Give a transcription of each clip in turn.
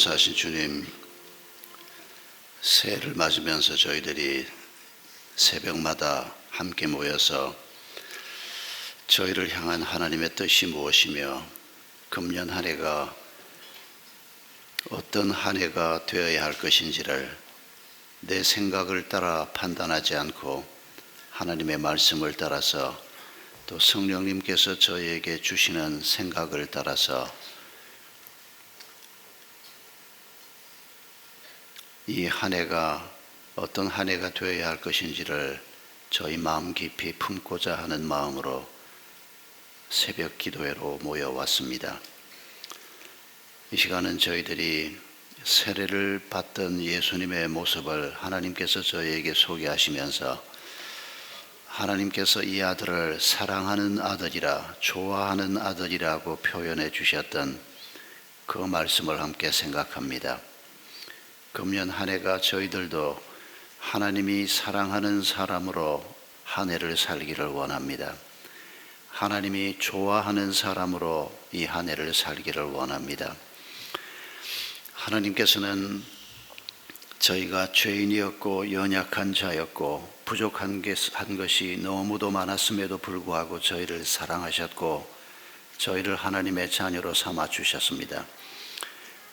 감사하신 주님, 새해를 맞으면서 저희들이 새벽마다 함께 모여서 저희를 향한 하나님의 뜻이 무엇이며 금년 한 해가 어떤 한 해가 되어야 할 것인지를 내 생각을 따라 판단하지 않고 하나님의 말씀을 따라서 또 성령님께서 저희에게 주시는 생각을 따라서 이 한 해가 어떤 한 해가 되어야 할 것인지를 저희 마음 깊이 품고자 하는 마음으로 새벽 기도회로 모여왔습니다. 이 시간은 저희들이 세례를 받던 예수님의 모습을 하나님께서 저희에게 소개하시면서 하나님께서 이 아들을 사랑하는 아들이라 좋아하는 아들이라고 표현해 주셨던 그 말씀을 함께 생각합니다. 금년 한 해가 저희들도 하나님이 사랑하는 사람으로 한 해를 살기를 원합니다. 하나님이 좋아하는 사람으로 이 한 해를 살기를 원합니다. 하나님께서는 저희가 죄인이었고 연약한 자였고 부족한 것이 너무도 많았음에도 불구하고 저희를 사랑하셨고 저희를 하나님의 자녀로 삼아 주셨습니다.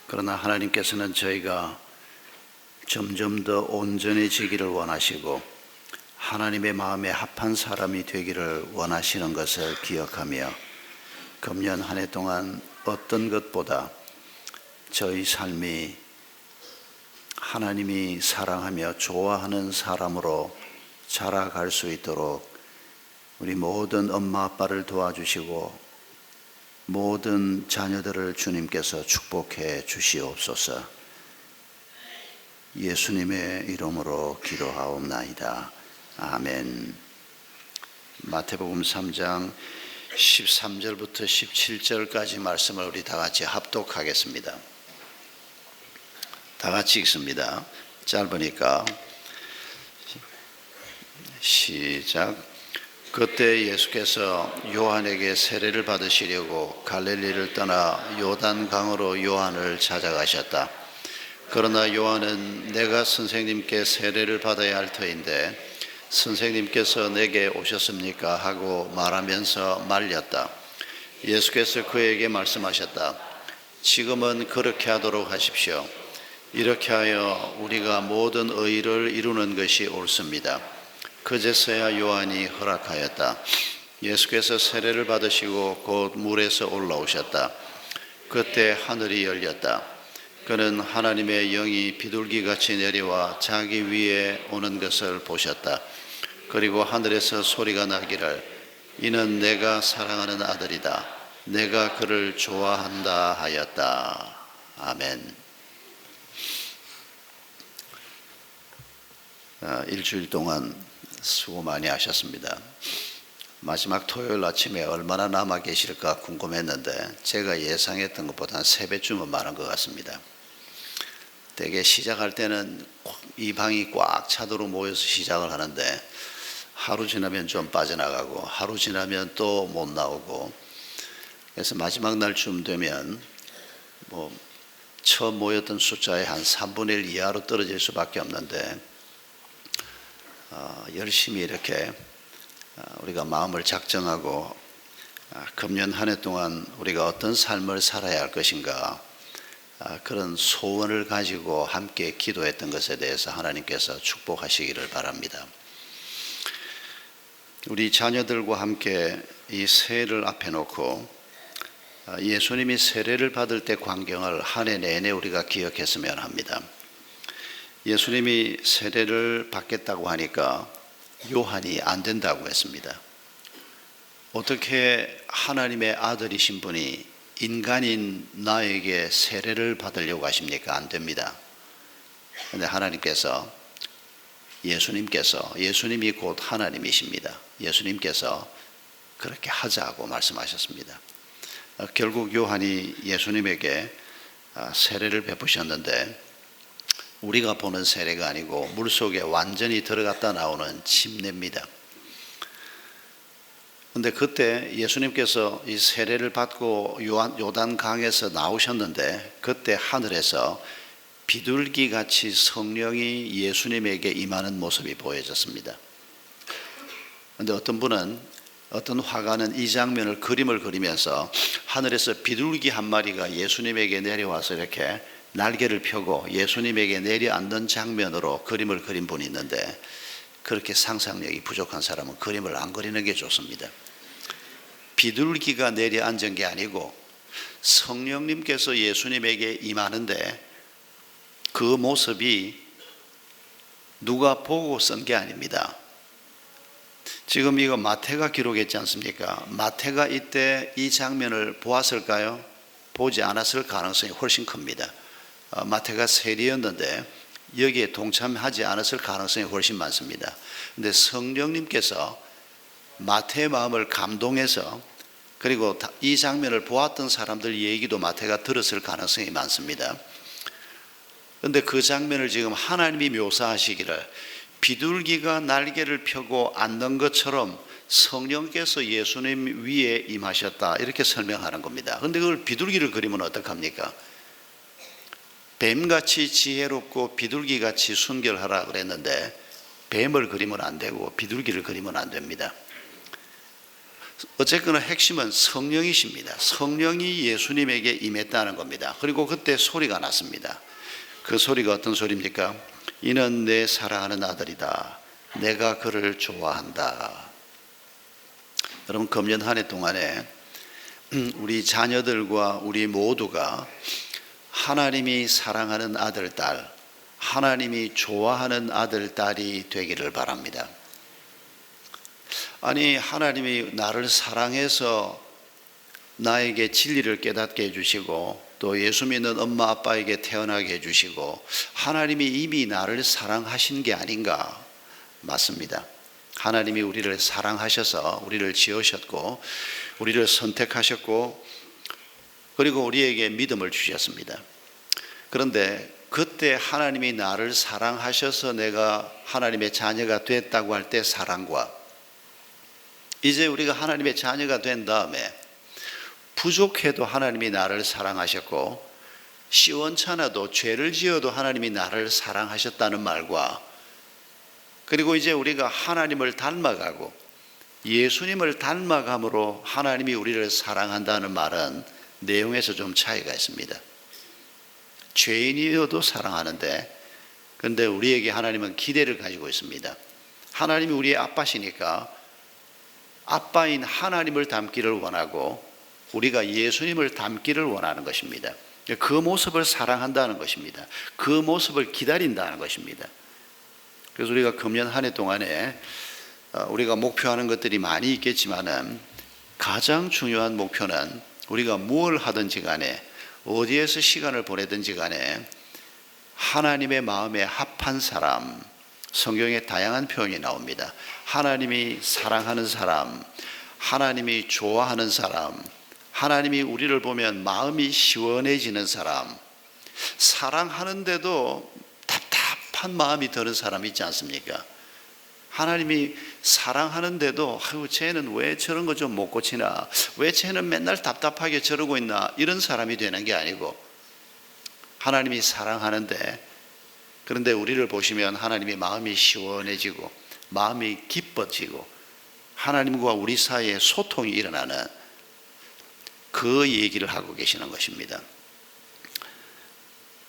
그러나 하나님께서는 저희가 점점 더 온전해지기를 원하시고 하나님의 마음에 합한 사람이 되기를 원하시는 것을 기억하며 금년 한 해 동안 어떤 것보다 저희 삶이 하나님이 사랑하며 좋아하는 사람으로 자라갈 수 있도록 우리 모든 엄마 아빠를 도와주시고 모든 자녀들을 주님께서 축복해 주시옵소서. 예수님의 이름으로 기도하옵나이다. 아멘. 마태복음 3장 13절부터 17절까지 말씀을 우리 다 같이 합독하겠습니다. 다 같이 읽습니다. 짧으니까 시작. 그때 예수께서 요한에게 세례를 받으시려고 갈릴리를 떠나 요단 강으로 요한을 찾아가셨다. 그러나 요한은 내가 선생님께 세례를 받아야 할 터인데 선생님께서 내게 오셨습니까? 하고 말하면서 말렸다. 예수께서 그에게 말씀하셨다. 지금은 그렇게 하도록 하십시오. 이렇게 하여 우리가 모든 의를 이루는 것이 옳습니다. 그제서야 요한이 허락하였다. 예수께서 세례를 받으시고 곧 물에서 올라오셨다. 그때 하늘이 열렸다. 그는 하나님의 영이 비둘기 같이 내려와 자기 위에 오는 것을 보셨다. 그리고 하늘에서 소리가 나기를 이는 내가 사랑하는 아들이다. 내가 그를 좋아한다 하였다. 아멘. 아, 일주일 동안 수고 많이 하셨습니다. 마지막 토요일 아침에 얼마나 남아 계실까 궁금했는데 제가 예상했던 것보다 세배쯤은 많은 것 같습니다. 대개 시작할 때는 이 방이 꽉 차도록 모여서 시작을 하는데 하루 지나면 좀 빠져나가고 하루 지나면 또 못 나오고 그래서 마지막 날쯤 되면 뭐 처음 모였던 숫자의 한 3분의 1 이하로 떨어질 수밖에 없는데 어, 열심히 이렇게 어, 우리가 마음을 작정하고 어, 금년 한 해 동안 우리가 어떤 삶을 살아야 할 것인가 아, 그런 소원을 가지고 함께 기도했던 것에 대해서 하나님께서 축복하시기를 바랍니다. 우리 자녀들과 함께 이 세례를 앞에 놓고 아, 예수님이 세례를 받을 때 광경을 한 해 내내 우리가 기억했으면 합니다. 예수님이 세례를 받겠다고 하니까 요한이 안 된다고 했습니다. 어떻게 하나님의 아들이신 분이 인간인 나에게 세례를 받으려고 하십니까? 안 됩니다. 근데 하나님께서 예수님께서 예수님이 곧 하나님이십니다. 예수님께서 그렇게 하자고 말씀하셨습니다. 어, 결국 요한이 예수님에게 아, 세례를 베푸셨는데 우리가 보는 세례가 아니고 물 속에 완전히 들어갔다 나오는 침례입니다. 근데 그때 예수님께서 이 세례를 받고 요한, 요단 강에서 나오셨는데 그때 하늘에서 비둘기 같이 성령이 예수님에게 임하는 모습이 보여졌습니다. 근데 어떤 분은 어떤 화가는 이 장면을 그림을 그리면서 하늘에서 비둘기 한 마리가 예수님에게 내려와서 이렇게 날개를 펴고 예수님에게 내려앉는 장면으로 그림을 그린 분이 있는데 그렇게 상상력이 부족한 사람은 그림을 안 그리는 게 좋습니다. 비둘기가 내려앉은 게 아니고 성령님께서 예수님에게 임하는데 그 모습이 누가 보고 쓴 게 아닙니다. 지금 이거 마태가 기록했지 않습니까? 마태가 이때 이 장면을 보았을까요? 보지 않았을 가능성이 훨씬 큽니다. 어, 마태가 세리였는데 여기에 동참하지 않았을 가능성이 훨씬 많습니다. 근데 성령님께서 마태의 마음을 감동해서 그리고 다- 이 장면을 보았던 사람들 얘기도 마태가 들었을 가능성이 많습니다. 그런데 그 장면을 지금 하나님이 묘사하시기를 비둘기가 날개를 펴고 앉는 것처럼 성령께서 예수님 위에 임하셨다 이렇게 설명하는 겁니다. 그런데 그걸 비둘기를 그리면 어떡합니까? 뱀같이 지혜롭고 비둘기같이 순결하라 그랬는데 뱀을 그리면 안 되고 비둘기를 그리면 안 됩니다. 어쨌거나 핵심은 성령이십니다. 성령이 예수님에게 임했다는 겁니다. 그리고 그때 소리가 났습니다. 그 소리가 어떤 소리입니까? 이는 내 사랑하는 아들이다. 내가 그를 좋아한다. 여러분 금년 한 해 동안에 우리 자녀들과 우리 모두가 하나님이 사랑하는 아들, 딸, 하나님이 좋아하는 아들, 딸이 되기를 바랍니다. 아니, 하나님이 나를 사랑해서 나에게 진리를 깨닫게 해주시고 또 예수 믿는 엄마 아빠에게 태어나게 해주시고 하나님이 이미 나를 사랑하신 게 아닌가 맞습니다. 하나님이 우리를 사랑하셔서 우리를 지으셨고 우리를 선택하셨고 그리고 우리에게 믿음을 주셨습니다. 그런데 그때 하나님이 나를 사랑하셔서 내가 하나님의 자녀가 됐다고 할 때 사랑과 이제 우리가 하나님의 자녀가 된 다음에 부족해도 하나님이 나를 사랑하셨고 시원찮아도 죄를 지어도 하나님이 나를 사랑하셨다는 말과 그리고 이제 우리가 하나님을 닮아가고 예수님을 닮아감으로 하나님이 우리를 사랑한다는 말은 내용에서 좀 차이가 있습니다. 죄인이어도 사랑하는데 근데 우리에게 하나님은 기대를 가지고 있습니다. 하나님이 우리의 아빠시니까 아빠인 하나님을 닮기를 원하고 우리가 예수님을 닮기를 원하는 것입니다. 그 모습을 사랑한다는 것입니다. 그 모습을 기다린다는 것입니다. 그래서 우리가 금년 한 해 동안에 어, 우리가 목표하는 것들이 많이 있겠지만은 가장 중요한 목표는 우리가 무엇을 하든지 간에 어디에서 시간을 보내든지 간에 하나님의 마음에 합한 사람, 성경에 다양한 표현이 나옵니다. 하나님이 사랑하는 사람, 하나님이 좋아하는 사람, 하나님이 우리를 보면 마음이 시원해지는 사람, 사랑하는데도 답답한 마음이 드는 사람 있지 않습니까? 하나님이 사랑하는데도 아유 쟤는 왜 저런 거 좀 못 고치나 왜 쟤는 맨날 답답하게 저러고 있나 이런 사람이 되는 게 아니고 하나님이 사랑하는데 그런데 우리를 보시면 하나님의 마음이 시원해지고 마음이 기뻐지고 하나님과 우리 사이에 소통이 일어나는 그 얘기를 하고 계시는 것입니다.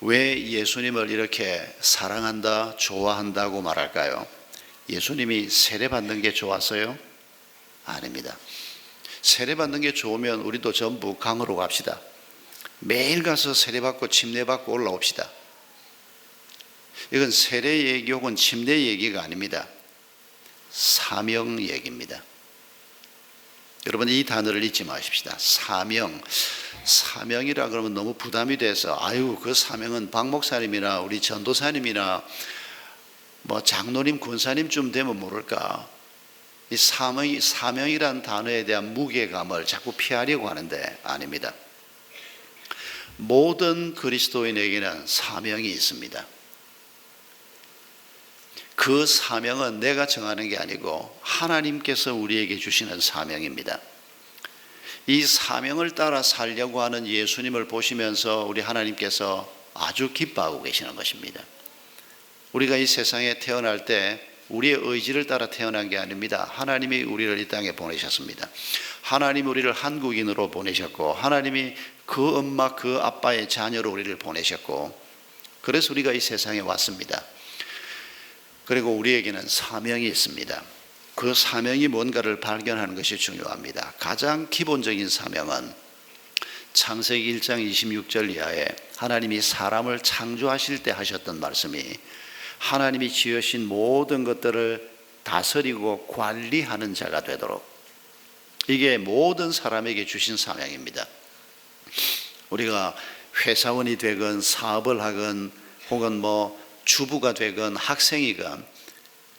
왜 예수님을 이렇게 사랑한다, 좋아한다고 말할까요? 예수님이 세례받는 게 좋았어요? 아닙니다. 세례받는 게 좋으면 우리도 전부 강으로 갑시다. 매일 가서 세례받고 침례받고 올라옵시다. 이건 세례 얘기 혹은 침례 얘기가 아닙니다. 사명 얘기입니다. 여러분 이 단어를 잊지 마십시다. 사명. 사명이라 그러면 너무 부담이 돼서 아유 그 사명은 박 목사님이나 우리 전도사님이나 뭐 장로님 군사님쯤 되면 모를까 이 사명이 사명이란 단어에 대한 무게감을 자꾸 피하려고 하는데 아닙니다. 모든 그리스도인에게는 사명이 있습니다. 그 사명은 내가 정하는 게 아니고 하나님께서 우리에게 주시는 사명입니다. 이 사명을 따라 살려고 하는 예수님을 보시면서 우리 하나님께서 아주 기뻐하고 계시는 것입니다. 우리가 이 세상에 태어날 때 우리의 의지를 따라 태어난 게 아닙니다. 하나님이 우리를 이 땅에 보내셨습니다. 하나님 우리를 한국인으로 보내셨고 하나님이 그 엄마 그 아빠의 자녀로 우리를 보내셨고 그래서 우리가 이 세상에 왔습니다. 그리고 우리에게는 사명이 있습니다. 그 사명이 뭔가를 발견하는 것이 중요합니다. 가장 기본적인 사명은 창세기 1장 26절 이하에 하나님이 사람을 창조하실 때 하셨던 말씀이 하나님이 지으신 모든 것들을 다스리고 관리하는 자가 되도록 이게 모든 사람에게 주신 사명입니다. 우리가 회사원이 되건 사업을 하건 혹은 뭐 주부가 되건 학생이건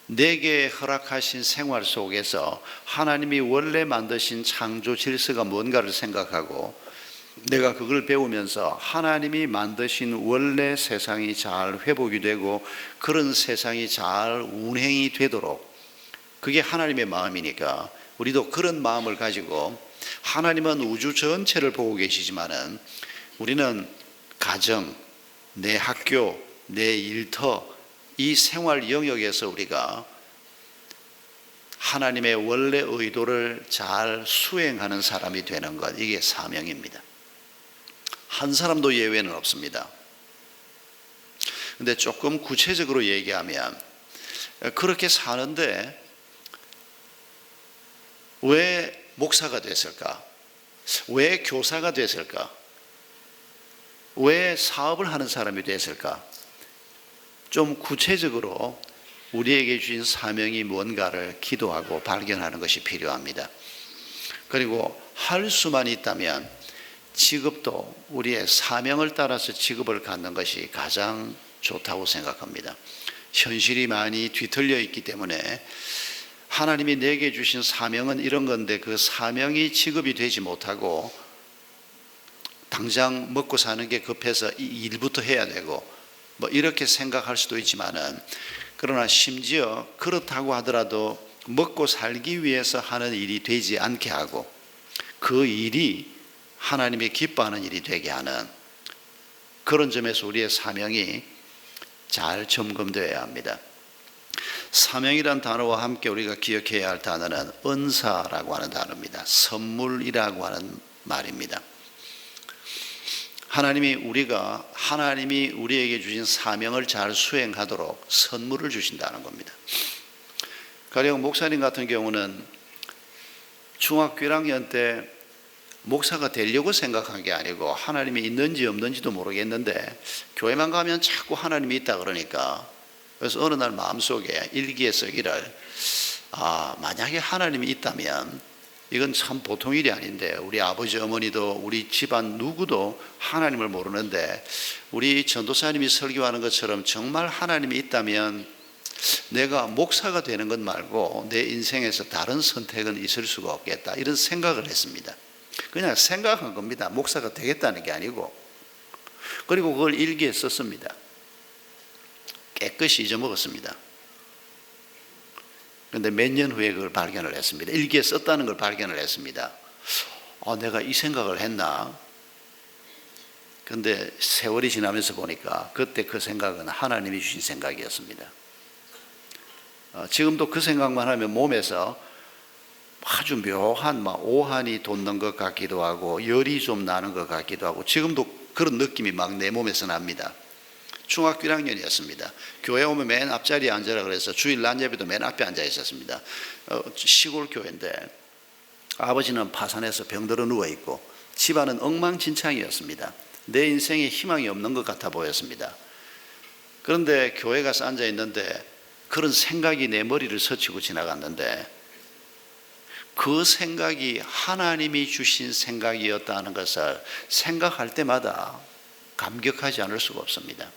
내게 허락하신 생활 속에서 하나님이 원래 만드신 창조 질서가 뭔가를 생각하고 내가 그걸 배우면서 하나님이 만드신 원래 세상이 잘 회복이 되고 그런 세상이 잘 운행이 되도록 그게 하나님의 마음이니까 우리도 그런 마음을 가지고 하나님은 우주 전체를 보고 계시지만은 우리는 가정, 내 학교, 내 일터 이 생활 영역에서 우리가 하나님의 원래 의도를 잘 수행하는 사람이 되는 것 이게 사명입니다. 한 사람도 예외는 없습니다. 근데 조금 구체적으로 얘기하면 그렇게 사는데 왜 목사가 됐을까? 왜 교사가 됐을까? 왜 사업을 하는 사람이 됐을까? 좀 구체적으로 우리에게 주신 사명이 뭔가를 기도하고 발견하는 것이 필요합니다. 그리고 할 수만 있다면 직업도 우리의 사명을 따라서 직업을 갖는 것이 가장 좋다고 생각합니다. 현실이 많이 뒤틀려 있기 때문에 하나님이 내게 주신 사명은 이런 건데 그 사명이 직업이 되지 못하고 당장 먹고 사는 게 급해서 이 일부터 해야 되고 뭐 이렇게 생각할 수도 있지만은 그러나 심지어 그렇다고 하더라도 먹고 살기 위해서 하는 일이 되지 않게 하고 그 일이 하나님이 기뻐하는 일이 되게 하는 그런 점에서 우리의 사명이 잘 점검되어야 합니다. 사명이란 단어와 함께 우리가 기억해야 할 단어는 은사라고 하는 단어입니다. 선물이라고 하는 말입니다. 하나님이 우리가 하나님이 우리에게 주신 사명을 잘 수행하도록 선물을 주신다는 겁니다. 가령 목사님 같은 경우는 중학교 1학년 때 목사가 되려고 생각한 게 아니고 하나님이 있는지 없는지도 모르겠는데 교회만 가면 자꾸 하나님이 있다 그러니까 그래서 어느 날 마음속에 일기에 쓰기를 아 만약에 하나님이 있다면 이건 참 보통 일이 아닌데 우리 아버지 어머니도 우리 집안 누구도 하나님을 모르는데 우리 전도사님이 설교하는 것처럼 정말 하나님이 있다면 내가 목사가 되는 것 말고 내 인생에서 다른 선택은 있을 수가 없겠다 이런 생각을 했습니다. 그냥 생각한 겁니다. 목사가 되겠다는 게 아니고 그리고 그걸 일기에 썼습니다. 깨끗이 잊어먹었습니다. 그런데 몇 년 후에 그걸 발견을 했습니다. 일기에 썼다는 걸 발견을 했습니다. 아, 내가 이 생각을 했나? 근데 세월이 지나면서 보니까 그때 그 생각은 하나님이 주신 생각이었습니다. 어, 지금도 그 생각만 하면 몸에서 아주 묘한 막 오한이 돋는 것 같기도 하고 열이 좀 나는 것 같기도 하고 지금도 그런 느낌이 막 내 몸에서 납니다. 중학교 1학년이었습니다. 교회 오면 맨 앞자리에 앉으라 그래서 주일 난 예배도 맨 앞에 앉아 있었습니다. 어, 시골 교회인데 아버지는 파산해서 병들어 누워 있고 집안은 엉망진창이었습니다. 내 인생에 희망이 없는 것 같아 보였습니다. 그런데 교회 가서 앉아 있는데 그런 생각이 내 머리를 스치고 지나갔는데 그 생각이 하나님이 주신 생각이었다는 것을 생각할 때마다 감격하지 않을 수가 없습니다.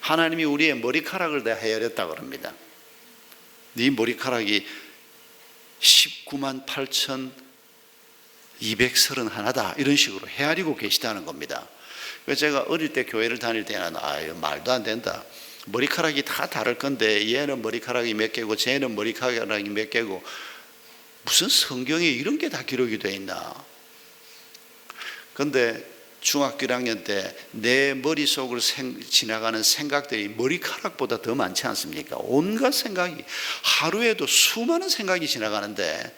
하나님이 우리의 머리카락을 다 헤아렸다 그럽니다. 네 머리카락이 19만 8천 231다 이런 식으로 헤아리고 계시다는 겁니다. 제가 어릴 때 교회를 다닐 때는 아 말도 안 된다. 머리카락이 다 다를 건데 얘는 머리카락이 몇 개고 쟤는 머리카락이 몇 개고 무슨 성경에 이런 게 다 기록이 돼 있나? 근데 중학교 1학년 때 내 머릿속을 생, 지나가는 생각들이 머리카락보다 더 많지 않습니까? 온갖 생각이 하루에도 수많은 생각이 지나가는데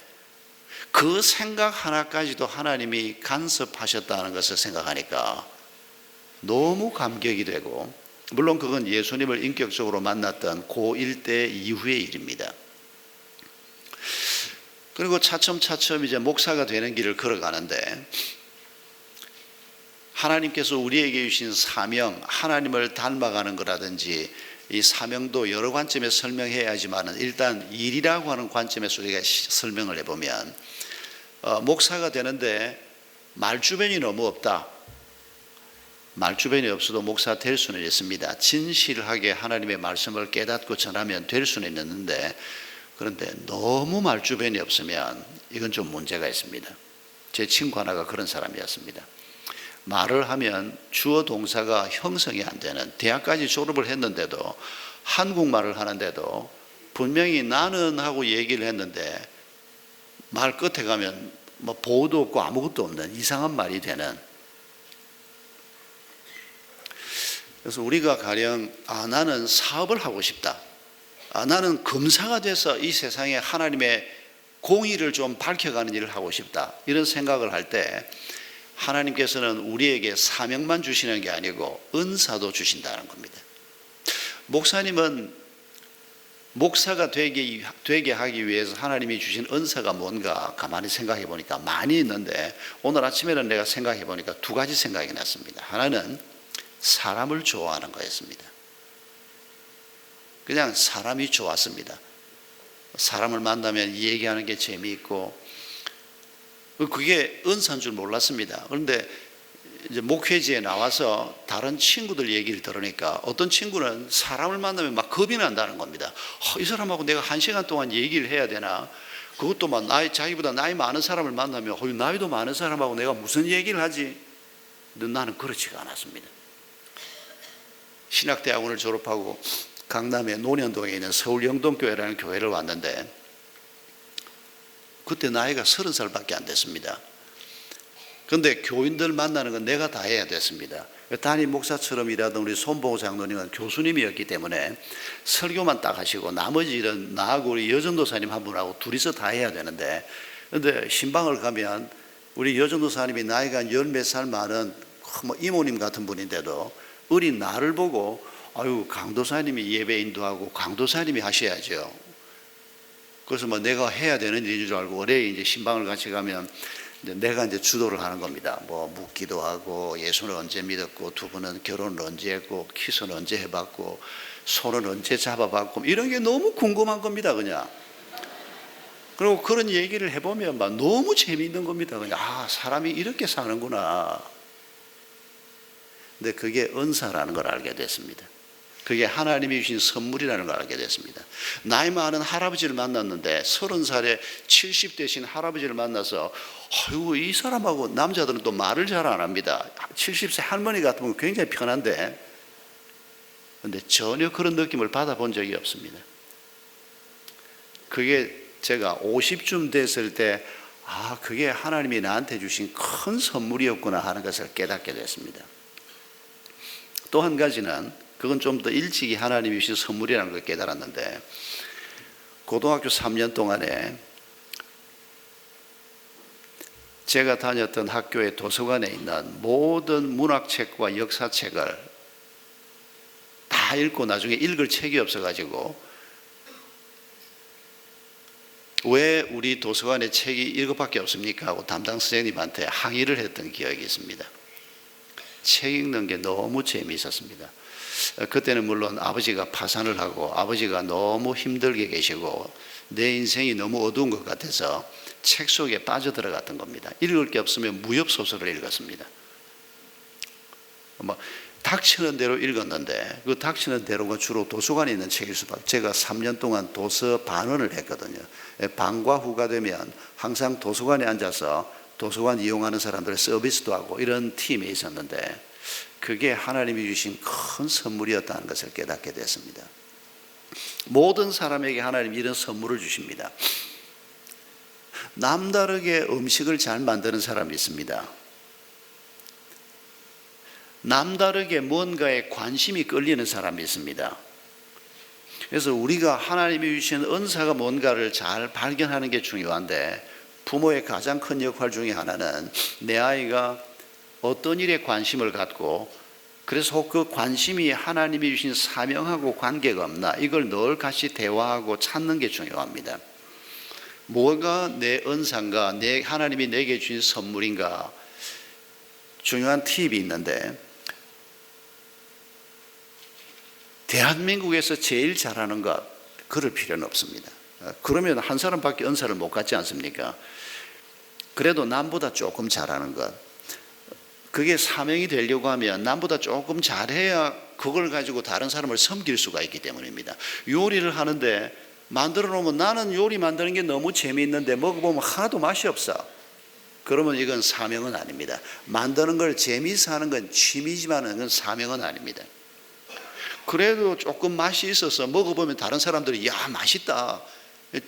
그 생각 하나까지도 하나님이 간섭하셨다는 것을 생각하니까 너무 감격이 되고 물론 그건 예수님을 인격적으로 만났던 고1 때 이후의 일입니다. 그리고 차츰차츰 이제 목사가 되는 길을 걸어가는데 하나님께서 우리에게 주신 사명, 하나님을 닮아가는 거라든지 이 사명도 여러 관점에 설명해야지만은 일단 일이라고 하는 관점에서 우리가 시- 설명을 해보면 어, 목사가 되는데 말주변이 너무 없다. 말주변이 없어도 목사 될 수는 있습니다. 진실하게 하나님의 말씀을 깨닫고 전하면 될 수는 있는데 그런데 너무 말주변이 없으면 이건 좀 문제가 있습니다. 제 친구 하나가 그런 사람이었습니다. 말을 하면 주어 동사가 형성이 안 되는 대학까지 졸업을 했는데도 한국말을 하는데도 분명히 나는 하고 얘기를 했는데 말 끝에 가면 뭐 보호도 없고 아무것도 없는 이상한 말이 되는 그래서 우리가 가령 아 나는 사업을 하고 싶다. 아 나는 검사가 돼서 이 세상에 하나님의 공의를 좀 밝혀가는 일을 하고 싶다. 이런 생각을 할 때 하나님께서는 우리에게 사명만 주시는 게 아니고 은사도 주신다는 겁니다. 목사님은 목사가 되게, 되게 하기 위해서 하나님이 주신 은사가 뭔가 가만히 생각해 보니까 많이 있는데 오늘 아침에는 내가 생각해 보니까 두 가지 생각이 났습니다. 하나는 사람을 좋아하는 거였습니다. 그냥 사람이 좋았습니다. 사람을 만나면 얘기하는 게 재미있고 그게 은사인 줄 몰랐습니다. 그런데 이제 목회지에 나와서 다른 친구들 얘기를 들으니까 어떤 친구는 사람을 만나면 막 겁이 난다는 겁니다. 어, 이 사람하고 내가 한 시간 동안 얘기를 해야 되나? 그것도 막 나이 자기보다 나이 많은 사람을 만나면 어, 나이도 많은 사람하고 내가 무슨 얘기를 하지? 근데 나는 그렇지가 않았습니다. 신학대학원을 졸업하고 강남의 논현동에 있는 서울 영동교회라는 교회를 왔는데 그때 나이가 서른 살밖에 안 됐습니다. 근데 교인들 만나는 건 내가 다 해야 됐습니다. 담임 목사처럼 일하던 우리 손봉호 장로님은 교수님이었기 때문에 설교만 딱 하시고 나머지 일은 나하고 우리 여전도사님 한 분하고 둘이서 다 해야 되는데 근데 신방을 가면 우리 여전도사님이 나이가 열 몇 살 많은 뭐 이모님 같은 분인데도 어린 나를 보고 아유 강도사님이 예배 인도하고 강도사님이 하셔야죠. 그래서 뭐 내가 해야 되는 일인 줄 알고 올해 이제 신방을 같이 가면 이제 내가 이제 주도를 하는 겁니다. 뭐 묻기도 하고 예수는 언제 믿었고 두 분은 결혼을 언제 했고 키스는 언제 해봤고 손은 언제 잡아봤고 이런 게 너무 궁금한 겁니다. 그냥. 그리고 그런 얘기를 해보면 막 너무 재미있는 겁니다. 그냥 아 사람이 이렇게 사는구나. 근데 그게 은사라는 걸 알게 됐습니다. 그게 하나님이 주신 선물이라는 걸 알게 됐습니다. 나이 많은 할아버지를 만났는데 서른 살에 70 되신 할아버지를 만나서 아이고 이 사람하고 남자들은 또 말을 잘 안 합니다. 70세 할머니 같으면 굉장히 편한데 근데 전혀 그런 느낌을 받아본 적이 없습니다. 그게 제가 50쯤 됐을 때 아, 그게 하나님이 나한테 주신 큰 선물이었구나 하는 것을 깨닫게 됐습니다. 또 한 가지는 그건 좀 더 일찍이 하나님이 주신 선물이라는 걸 깨달았는데 고등학교 3년 동안에 제가 다녔던 학교의 도서관에 있는 모든 문학책과 역사책을 다 읽고 나중에 읽을 책이 없어가지고 왜 우리 도서관에 책이 이것밖에 없습니까? 하고 담당 선생님한테 항의를 했던 기억이 있습니다. 책 읽는 게 너무 재미있었습니다. 그때는 물론 아버지가 파산을 하고 아버지가 너무 힘들게 계시고 내 인생이 너무 어두운 것 같아서 책 속에 빠져들어갔던 겁니다. 읽을 게 없으면 무협소설을 읽었습니다. 뭐 닥치는 대로 읽었는데 그 닥치는 대로가 주로 도서관에 있는 책일 수밖에. 제가 3년 동안 도서 반원을 했거든요. 반과 후가 되면 항상 도서관에 앉아서 도서관 이용하는 사람들의 서비스도 하고 이런 팀에 있었는데 그게 하나님이 주신 큰 선물이었다는 것을 깨닫게 됐습니다. 모든 사람에게 하나님 이런 선물을 주십니다. 남다르게 음식을 잘 만드는 사람이 있습니다. 남다르게 뭔가에 관심이 끌리는 사람이 있습니다. 그래서 우리가 하나님이 주신 은사가 뭔가를 잘 발견하는 게 중요한데 부모의 가장 큰 역할 중에 하나는 내 아이가 어떤 일에 관심을 갖고 그래서 그 관심이 하나님이 주신 사명하고 관계가 없나 이걸 늘 같이 대화하고 찾는 게 중요합니다. 뭐가 내 은사인가, 내 하나님이 내게 주신 선물인가 중요한 팁이 있는데 대한민국에서 제일 잘하는 것 그럴 필요는 없습니다. 그러면 한 사람밖에 은사를 못 갖지 않습니까? 그래도 남보다 조금 잘하는 것 그게 사명이 되려고 하면 남보다 조금 잘해야 그걸 가지고 다른 사람을 섬길 수가 있기 때문입니다. 요리를 하는데 만들어 놓으면 나는 요리 만드는 게 너무 재미있는데 먹어보면 하나도 맛이 없어. 그러면 이건 사명은 아닙니다. 만드는 걸 재미있어 하는 건 취미지만 그건 사명은 아닙니다. 그래도 조금 맛이 있어서 먹어보면 다른 사람들이 야 맛있다.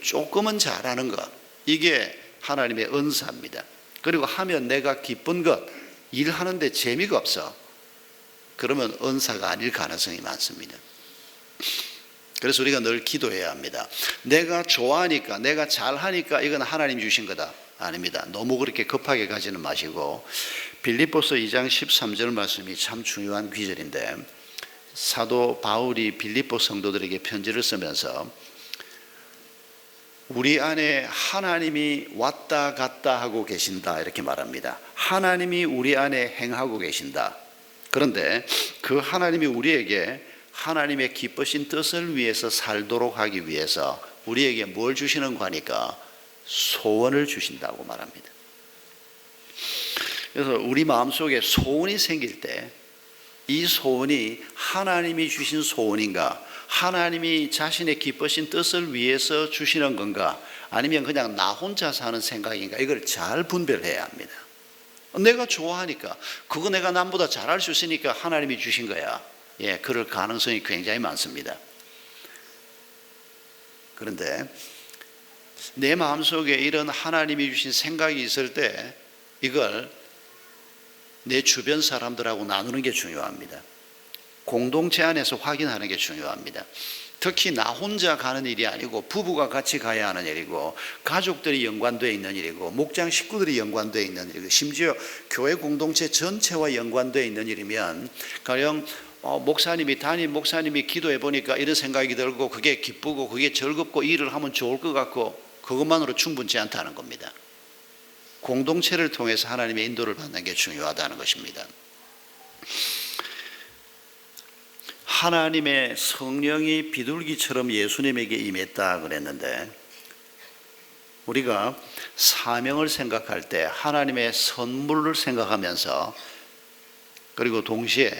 조금은 잘하는 것 이게 하나님의 은사입니다. 그리고 하면 내가 기쁜 것 일하는데 재미가 없어. 그러면 은사가 아닐 가능성이 많습니다. 그래서 우리가 늘 기도해야 합니다. 내가 좋아하니까, 내가 잘하니까 이건 하나님 주신 거다. 아닙니다. 너무 그렇게 급하게 가지는 마시고 빌립보서 2장 13절 말씀이 참 중요한 귀절인데 사도 바울이 빌립보 성도들에게 편지를 쓰면서 우리 안에 하나님이 왔다 갔다 하고 계신다 이렇게 말합니다. 하나님이 우리 안에 행하고 계신다. 그런데 그 하나님이 우리에게 하나님의 기쁘신 뜻을 위해서 살도록 하기 위해서 우리에게 뭘 주시는 거니까 소원을 주신다고 말합니다. 그래서 우리 마음속에 소원이 생길 때 이 소원이 하나님이 주신 소원인가 하나님이 자신의 기쁘신 뜻을 위해서 주시는 건가 아니면 그냥 나 혼자 사는 생각인가 이걸 잘 분별해야 합니다. 내가 좋아하니까 그거 내가 남보다 잘할 수 있으니까 하나님이 주신 거야. 예, 그럴 가능성이 굉장히 많습니다. 그런데 내 마음속에 이런 하나님이 주신 생각이 있을 때 이걸 내 주변 사람들하고 나누는 게 중요합니다. 공동체 안에서 확인하는 게 중요합니다. 특히 나 혼자 가는 일이 아니고 부부가 같이 가야 하는 일이고 가족들이 연관되어 있는 일이고 목장 식구들이 연관되어 있는 일이고 심지어 교회 공동체 전체와 연관되어 있는 일이면 가령 어, 목사님이 담임 목사님이 기도해 보니까 이런 생각이 들고 그게 기쁘고 그게 즐겁고 일을 하면 좋을 것 같고 그것만으로 충분치 않다는 겁니다. 공동체를 통해서 하나님의 인도를 받는 게 중요하다는 것입니다. 하나님의 성령이 비둘기처럼 예수님에게 임했다 그랬는데 우리가 사명을 생각할 때 하나님의 선물을 생각하면서 그리고 동시에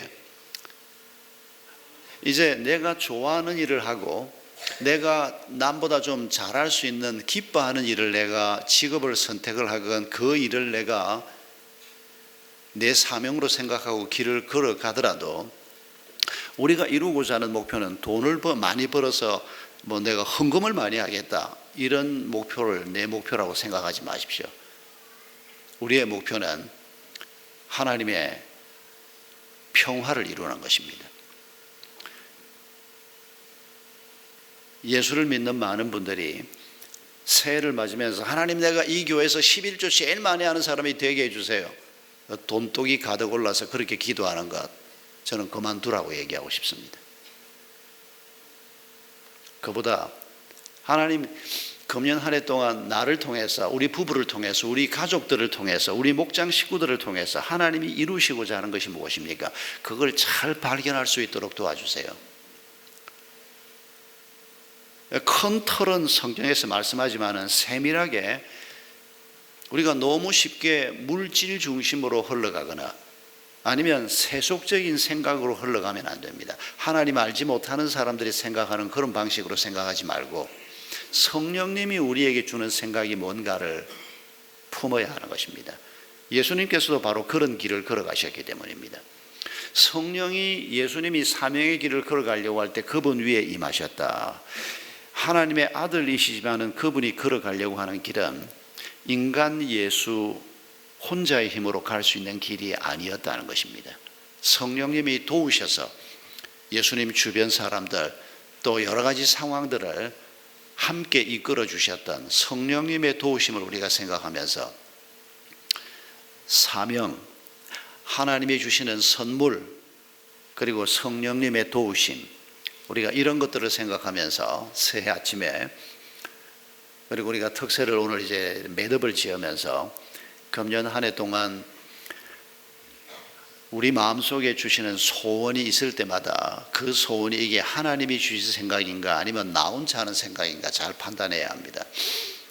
이제 내가 좋아하는 일을 하고 내가 남보다 좀 잘할 수 있는 기뻐하는 일을 내가 직업을 선택을 하건 그 일을 내가 내 사명으로 생각하고 길을 걸어가더라도 우리가 이루고자 하는 목표는 돈을 많이 벌어서 뭐 내가 헌금을 많이 하겠다 이런 목표를 내 목표라고 생각하지 마십시오. 우리의 목표는 하나님의 평화를 이루는 것입니다. 예수를 믿는 많은 분들이 새해를 맞으면서 하나님 내가 이 교회에서 11조 제일 많이 하는 사람이 되게 해주세요. 돈독이 가득 올라서 그렇게 기도하는 것 저는 그만두라고 얘기하고 싶습니다. 그보다 하나님 금년 한 해 동안 나를 통해서 우리 부부를 통해서 우리 가족들을 통해서 우리 목장 식구들을 통해서 하나님이 이루시고자 하는 것이 무엇입니까? 그걸 잘 발견할 수 있도록 도와주세요. 큰 틀은 성경에서 말씀하지만은 세밀하게 우리가 너무 쉽게 물질 중심으로 흘러가거나 아니면 세속적인 생각으로 흘러가면 안 됩니다. 하나님 알지 못하는 사람들이 생각하는 그런 방식으로 생각하지 말고 성령님이 우리에게 주는 생각이 뭔가를 품어야 하는 것입니다. 예수님께서도 바로 그런 길을 걸어가셨기 때문입니다. 성령이 예수님이 사명의 길을 걸어가려고 할 때 그분 위에 임하셨다. 하나님의 아들이시지만은 그분이 걸어가려고 하는 길은 인간 예수 혼자의 힘으로 갈 수 있는 길이 아니었다는 것입니다. 성령님이 도우셔서 예수님 주변 사람들 또 여러 가지 상황들을 함께 이끌어 주셨던 성령님의 도우심을 우리가 생각하면서 사명, 하나님이 주시는 선물, 그리고 성령님의 도우심, 우리가 이런 것들을 생각하면서 새해 아침에 그리고 우리가 특세를 오늘 이제 매듭을 지으면서 금년 한 해 동안 우리 마음속에 주시는 소원이 있을 때마다 그 소원이 이게 하나님이 주신 생각인가 아니면 나 혼자 하는 생각인가 잘 판단해야 합니다.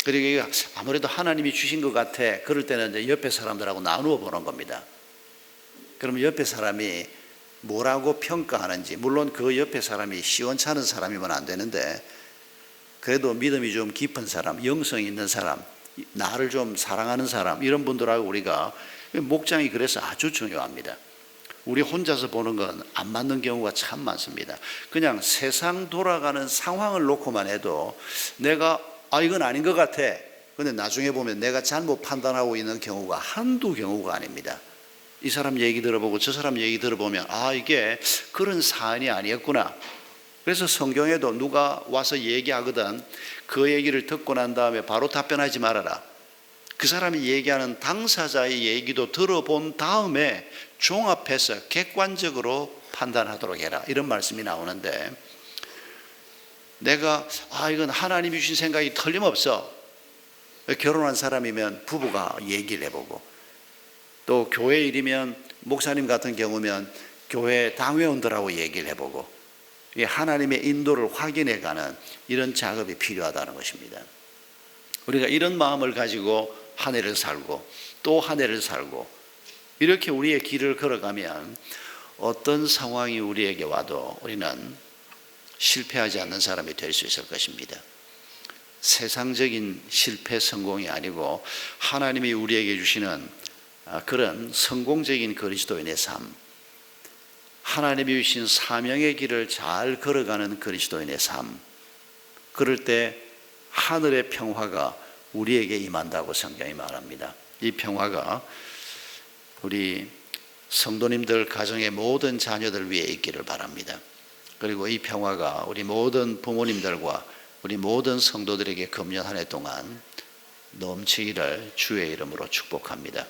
그리고 아무래도 하나님이 주신 것 같아. 그럴 때는 이제 옆에 사람들하고 나누어 보는 겁니다. 그러면 옆에 사람이 뭐라고 평가하는지, 물론 그 옆에 사람이 시원찮은 사람이면 안 되는데, 그래도 믿음이 좀 깊은 사람, 영성이 있는 사람, 나를 좀 사랑하는 사람, 이런 분들하고 우리가 목장이 그래서 아주 중요합니다. 우리 혼자서 보는 건 안 맞는 경우가 참 많습니다. 그냥 세상 돌아가는 상황을 놓고만 해도 내가 아 이건 아닌 것 같아. 근데 나중에 보면 내가 잘못 판단하고 있는 경우가 한두 경우가 아닙니다. 이 사람 얘기 들어보고 저 사람 얘기 들어보면 아 이게 그런 사안이 아니었구나. 그래서 성경에도 누가 와서 얘기하거든 그 얘기를 듣고 난 다음에 바로 답변하지 말아라. 그 사람이 얘기하는 당사자의 얘기도 들어본 다음에 종합해서 객관적으로 판단하도록 해라. 이런 말씀이 나오는데 내가 아 이건 하나님이 주신 생각이 틀림없어. 결혼한 사람이면 부부가 얘기를 해보고 또 교회 일이면 목사님 같은 경우면 교회 당회원들하고 얘기를 해보고 하나님의 인도를 확인해가는 이런 작업이 필요하다는 것입니다. 우리가 이런 마음을 가지고 한 해를 살고 또 한 해를 살고 이렇게 우리의 길을 걸어가면 어떤 상황이 우리에게 와도 우리는 실패하지 않는 사람이 될 수 있을 것입니다. 세상적인 실패 성공이 아니고 하나님이 우리에게 주시는 아, 그런 성공적인 그리스도인의 삶, 하나님이 주신 사명의 길을 잘 걸어가는 그리스도인의 삶, 그럴 때 하늘의 평화가 우리에게 임한다고 성경이 말합니다. 이 평화가 우리 성도님들 가정의 모든 자녀들 위해 있기를 바랍니다. 그리고 이 평화가 우리 모든 부모님들과 우리 모든 성도들에게 금년 한 해 동안 넘치기를 주의 이름으로 축복합니다.